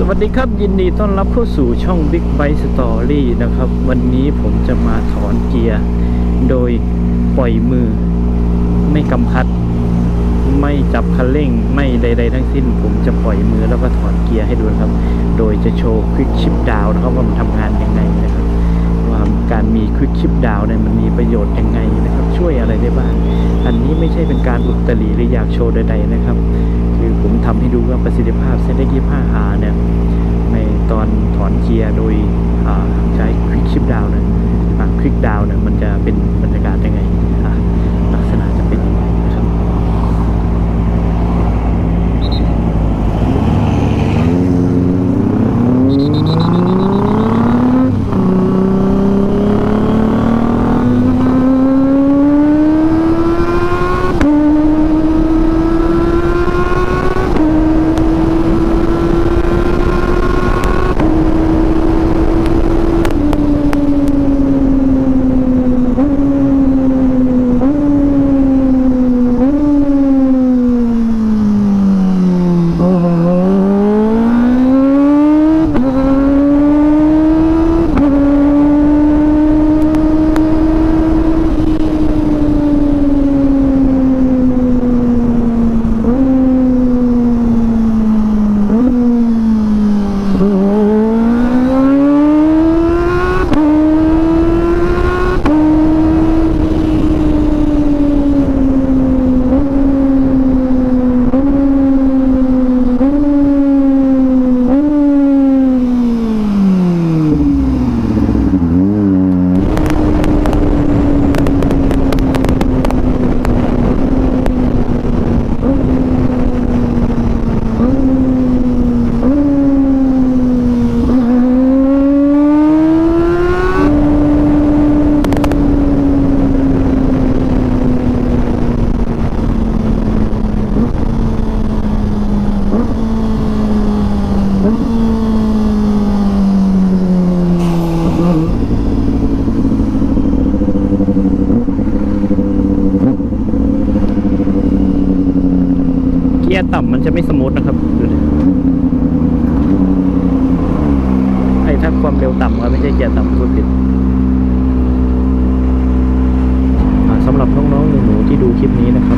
สวัสดีครับยินดีต้อนรับเข้าสู่ช่อง Big Bike Story นะครับ วันนี้ผมจะมาถอนเกียร์โดยปล่อยมือ ไม่กำคัด ไม่จับคันเร่งไม่ใด ๆ ทั้งสิ้น ผมจะปล่อยมือแล้วก็ถอนเกียร์ให้ดูครับ โดยจะโชว์ Quick Shift Down นะครับว่ามันทำงานยังไงนะครับ ว่าการมี Quick Shift Down เนี่ยมันมีประโยชน์ยังไงนะครับ ช่วยอะไรได้บ้าง อันนี้ไม่ใช่เป็นการอุตริหรืออยากโชว์ใด ๆ นะครับ ทำให้ดูว่าประสิทธิภาพเซนได้ยี่ห้าเนี่ยในตอนถอนเกียร์โดยใช้คลิกชิปดาวเนี่ยคลิกดาวเนี่ยมันจะเป็นบรรยากาศยังไง ยร์ต่ำมันจะไม่สมูทนะครับดูดิไอ้ถ้าความเร็วต่ำก็ไม่ใช่เกียร์ต่ำพูดผิดสำหรับน้องๆหนูๆที่ดูคลิปนี้นะครับ